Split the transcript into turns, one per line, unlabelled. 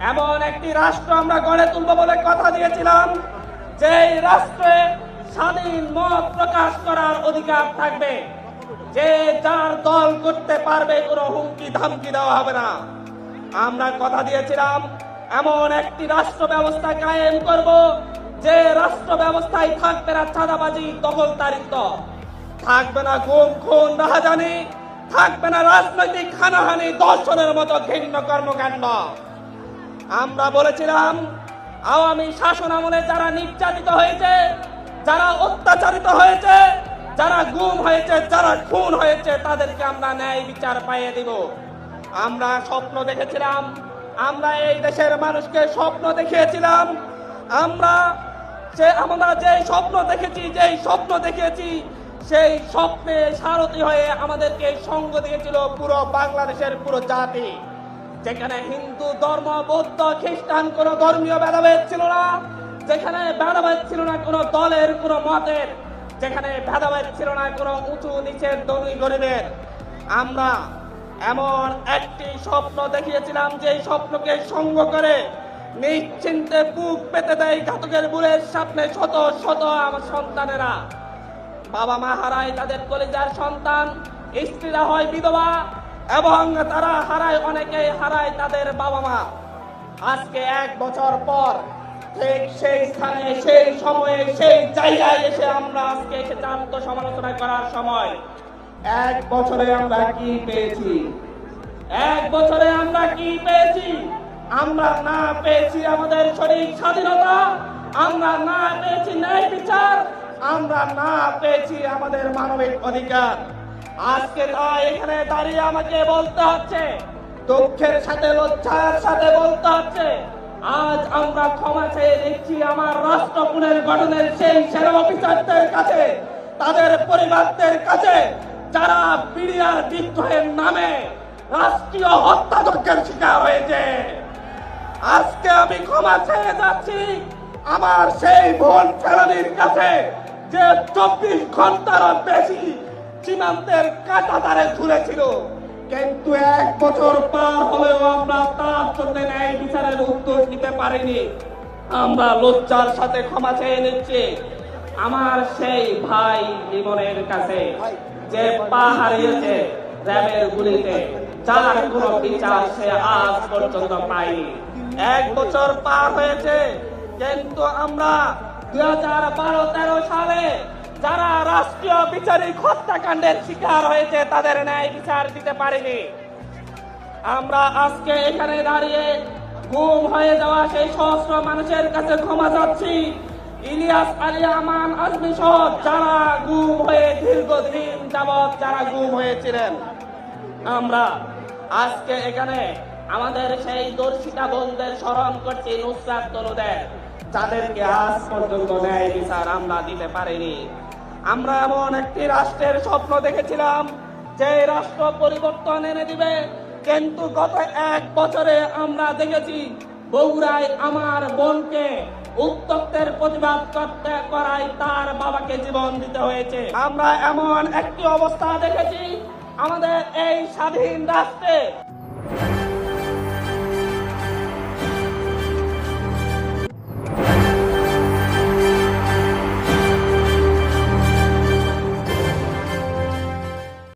এমন একটি রাষ্ট্র আমরা গড়ে তুলব বলে কথা দিয়েছিলাম যে রাষ্ট্রে স্বাধীন মত প্রকাশ করার অধিকার থাকবে। যে যার দল করতে পারবে, কোনো হুমকি ধামকি দেওয়া হবে না। আমরা কথা দিয়েছিলাম, এমন একটি রাষ্ট্র ব্যবস্থা কায়েম করব, যে রাষ্ট্র ব্যবস্থায় থাকবে না চাঁদাবাজি দখলদারিত্ব থাকবে না গুম, খুন, রাহাজানি, থাকবে না রাজনৈতিক হানাহানি, দর্শনের মতো ঘৃণ্য কর্মকাণ্ড। আমরা বলেছিলাম, আওয়ামী শাসন আমলে যারা নির্যাতিত হয়েছে, যারা অত্যাচারিত হয়েছে, যারা গুম হয়েছে, যারা খুন হয়েছে, তাদেরকে আমরা ন্যায় বিচার পাইয়ে দিব। আমরা স্বপ্ন দেখেছিলাম, আমরা এই দেশের মানুষকে স্বপ্ন দেখিয়েছিলাম, আমরা যে আমরা যে স্বপ্ন দেখেছি, যেই স্বপ্ন দেখেছি সেই স্বপ্নে সারথি হয়ে আমাদেরকে সঙ্গ দিয়েছিল পুরো বাংলাদেশের পুরো জাতি। যেখানে হিন্দু ধর্ম, বৌদ্ধ, খ্রিস্টান কোন ধর্মীয় ভেদাভেদ ছিল না, যেখানে ভেদাভেদ ছিল না কোনো দলের, কোনো মতের, যেখানে ভেদাভেদ ছিল না কোনো উঁচু, নিচের, ধনী, গরিবের। আমরা এমন একটি স্বপ্ন দেখিয়েছিলাম যে স্বপ্নকে সঙ্গ করে নিশ্চিন্তে বুক পেতে দেয় ঘাতকের বুলের সামনে শত শত আমার সন্তানেরা। বাবা মা হারায় তাদের কলেজার সন্তান, স্ত্রীরা হয় বিধবা। এবং তারা হারায় অনেকে হারায় তাদের বাবা মা আজকে এক বছর পর ঠিক সেই স্থানে, সেই সময়ে, সেই জায়গায় এসে আমরা আজকে এসে আত্মসমালোচনা করার সময়। এক বছরে আমরা কি পেয়েছি? এক বছরে আমরা কি পেয়েছি? আমরা না পেয়েছি আমাদের শরীর স্বাধীনতা, আমরা না পেয়েছি ন্যায় বিচার, আমরা না পেয়েছি আমাদের মানবিক অধিকার। আজকে এখানে দাঁড়িয়ে আমাকে বলতে হচ্ছে। দুঃখের সাথে, লজ্জার সাথে বলতে হচ্ছে। আজ আমরা ক্ষমা চেয়ে নিচ্ছি আমার রাষ্ট্র পুনর্গঠনের সেই সেনা অফিসারদের কাছে, তাদের পরিবারদের কাছে, যারা বিডিআর বিদ্রোহের নামে রাষ্ট্রীয় হত্যাযজ্ঞের শিকার হয়েছে। আজকে আমি ক্ষমা চেয়ে যাচ্ছি আমার সেই বোন ফেরানির কাছে, যে চব্বিশ ঘন্টারও বেশি সীমান্তের কাটাতারে ঝুলেছিল। কিন্তু এক বছর পার হলেও আমরা তার জন্য ন্যায় বিচারের উত্তর দিতে পারিনি। আমরা লজ্জার সাথে ক্ষমা চেয়ে নিচ্ছি। আমার সেই ভাই জীবনের কাছে, যে পা হারিয়েছে র্যাবের গুলিতে, যার কোনো বিচার সে আজ পর্যন্ত পায়নি। এক বছর পার হয়েছে, কিন্তু আমরা দুই হাজার বারো তেরো সালে যারা রাষ্ট্রীয় বিচারিক হত্যাকাণ্ডের শিকার হয়েছে, তাদের ন্যায় বিচার দিতে পারেনি। আমরা আজকে এখানে দাঁড়িয়ে গুম হয়ে যাওয়া সেই সহস্র মানুষের কাছে ক্ষমা চাচ্ছি। ইলিয়াস আলী আমান আজমি সহ যারা গুম হয়ে দীর্ঘদিন যাবৎ যারা গুম হয়েছিলেন, আমরা আজকে এখানে আমাদের সেই দর্শিতা বোনদের স্মরণ করছি নুসরাত তনুদের, যাদেরকে আজ পর্যন্ত ন্যায় বিচার আমরা দিতে পারিনি। আমরা এমন একটি রাষ্ট্রের স্বপ্ন দেখেছিলাম, যে রাষ্ট্র পরিবর্তন এনে দিবে। কিন্তু গত এক বছরে আমরা দেখেছি বগুড়ায় আমার বোনকে উত্তপ্তের প্রতিবাদ করতে করায় তার বাবাকে জীবন দিতে হয়েছে। আমরা এমন একটি অবস্থা দেখেছি আমাদের এই স্বাধীন রাষ্ট্রে।